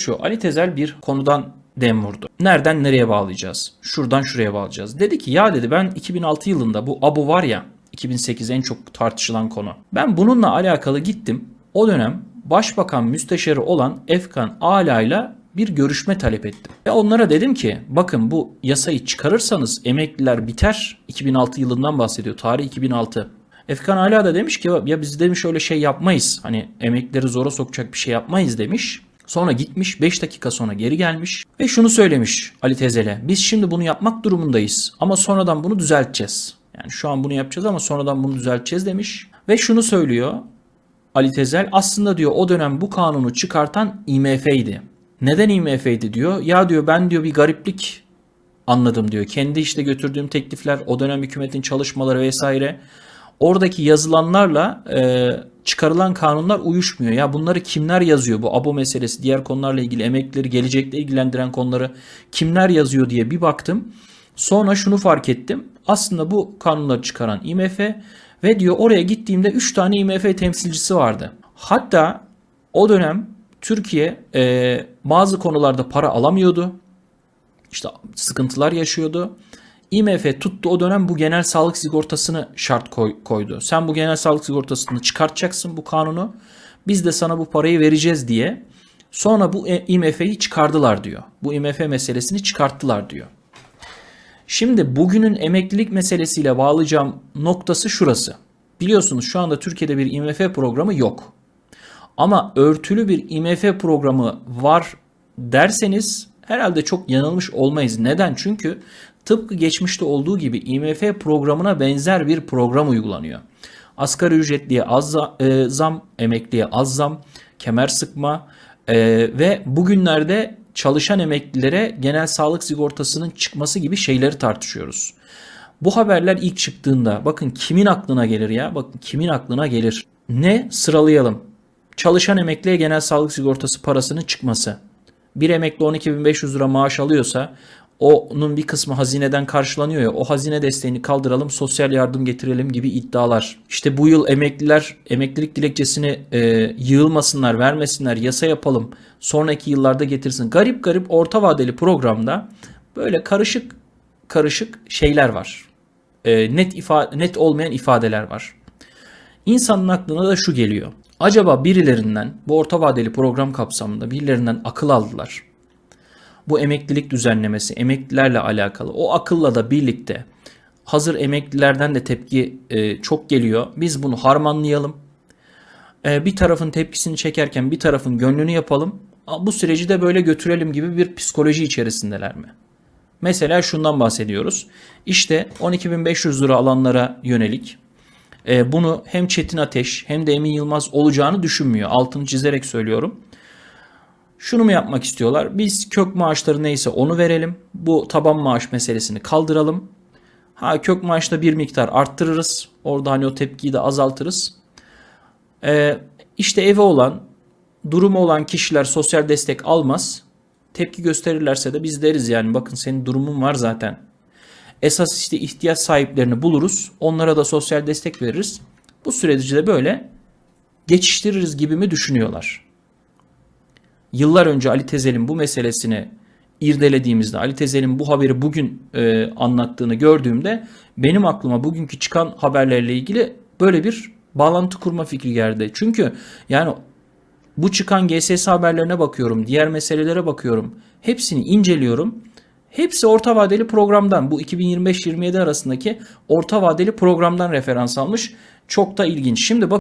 Şu Ali Tezel bir konudan dem vurdu. Nereden nereye bağlayacağız? Şuradan şuraya bağlayacağız. Dedi ki ya dedi ben 2006 yılında bu Abu var ya 2008 en çok tartışılan konu. Ben bununla alakalı gittim. O dönem Başbakan Müsteşarı olan Efkan Ala'yla bir görüşme talep ettim. Ve onlara dedim ki bakın bu yasayı çıkarırsanız emekliler biter. 2006 yılından bahsediyor. Tarih 2006. Efkan Ala da demiş ki ya biz demiş öyle şey yapmayız. Hani emeklileri zora sokacak bir şey yapmayız demiş. Sonra gitmiş 5 dakika sonra geri gelmiş ve şunu söylemiş Ali Tezel'e. Biz şimdi bunu yapmak durumundayız ama sonradan bunu düzelteceğiz. Yani şu an bunu yapacağız ama sonradan bunu düzelteceğiz demiş. Ve şunu söylüyor Ali Tezel aslında diyor o dönem bu kanunu çıkartan IMF'ydi. Neden IMF'ydi diyor. Ya diyor ben diyor bir gariplik anladım diyor. Kendi işte götürdüğüm teklifler, o dönem hükümetin çalışmaları vesaire. Oradaki yazılanlarla e, çıkarılan kanunlar uyuşmuyor. Ya bunları kimler yazıyor? Bu abo meselesi, diğer konularla ilgili emekleri, gelecekle ilgilendiren konuları kimler yazıyor diye bir baktım. Sonra şunu fark ettim. Aslında bu kanunları çıkaran IMF ve diyor oraya gittiğimde 3 tane IMF temsilcisi vardı. Hatta o dönem Türkiye e, bazı konularda para alamıyordu. İşte sıkıntılar yaşıyordu. IMF tuttu o dönem bu genel sağlık sigortasını şart koy- koydu. Sen bu genel sağlık sigortasını çıkartacaksın bu kanunu. Biz de sana bu parayı vereceğiz diye. Sonra bu e- IMF'yi çıkardılar diyor. Bu IMF meselesini çıkarttılar diyor. Şimdi bugünün emeklilik meselesiyle bağlayacağım noktası şurası. Biliyorsunuz şu anda Türkiye'de bir IMF programı yok. Ama örtülü bir IMF programı var derseniz herhalde çok yanılmış olmayız. Neden? Çünkü tıpkı geçmişte olduğu gibi IMF programına benzer bir program uygulanıyor. Asgari ücretliye az e, zam, emekliye az zam, kemer sıkma e, ve bugünlerde çalışan emeklilere genel sağlık sigortasının çıkması gibi şeyleri tartışıyoruz. Bu haberler ilk çıktığında bakın kimin aklına gelir ya? Bakın kimin aklına gelir? Ne sıralayalım? Çalışan emekliye genel sağlık sigortası parasının çıkması. Bir emekli 12.500 lira maaş alıyorsa onun bir kısmı hazineden karşılanıyor ya o hazine desteğini kaldıralım sosyal yardım getirelim gibi iddialar. İşte bu yıl emekliler emeklilik dilekçesini e, yığılmasınlar vermesinler yasa yapalım sonraki yıllarda getirsin. Garip garip orta vadeli programda böyle karışık karışık şeyler var. E, net ifa net olmayan ifadeler var. İnsanın aklına da şu geliyor. Acaba birilerinden bu orta vadeli program kapsamında birilerinden akıl aldılar. Bu emeklilik düzenlemesi, emeklilerle alakalı. O akılla da birlikte hazır emeklilerden de tepki e, çok geliyor. Biz bunu harmanlayalım. E, bir tarafın tepkisini çekerken bir tarafın gönlünü yapalım. Bu süreci de böyle götürelim gibi bir psikoloji içerisindeler mi? Mesela şundan bahsediyoruz. İşte 12.500 lira alanlara yönelik e, bunu hem Çetin Ateş hem de Emin Yılmaz olacağını düşünmüyor. Altını çizerek söylüyorum. Şunu mu yapmak istiyorlar? Biz kök maaşları neyse onu verelim. Bu taban maaş meselesini kaldıralım. Ha kök maaşta bir miktar arttırırız. Orada hani o tepkiyi de azaltırız. Ee, işte evi olan, durumu olan kişiler sosyal destek almaz. Tepki gösterirlerse de biz deriz yani bakın senin durumun var zaten. Esas işte ihtiyaç sahiplerini buluruz. Onlara da sosyal destek veririz. Bu süreci de böyle geçiştiririz gibi mi düşünüyorlar? Yıllar önce Ali Tezel'in bu meselesini irdelediğimizde, Ali Tezel'in bu haberi bugün e, anlattığını gördüğümde benim aklıma bugünkü çıkan haberlerle ilgili böyle bir bağlantı kurma fikri geldi. Çünkü yani bu çıkan GSS haberlerine bakıyorum, diğer meselelere bakıyorum. Hepsini inceliyorum. Hepsi orta vadeli programdan bu 2025-27 arasındaki orta vadeli programdan referans almış. Çok da ilginç. Şimdi bak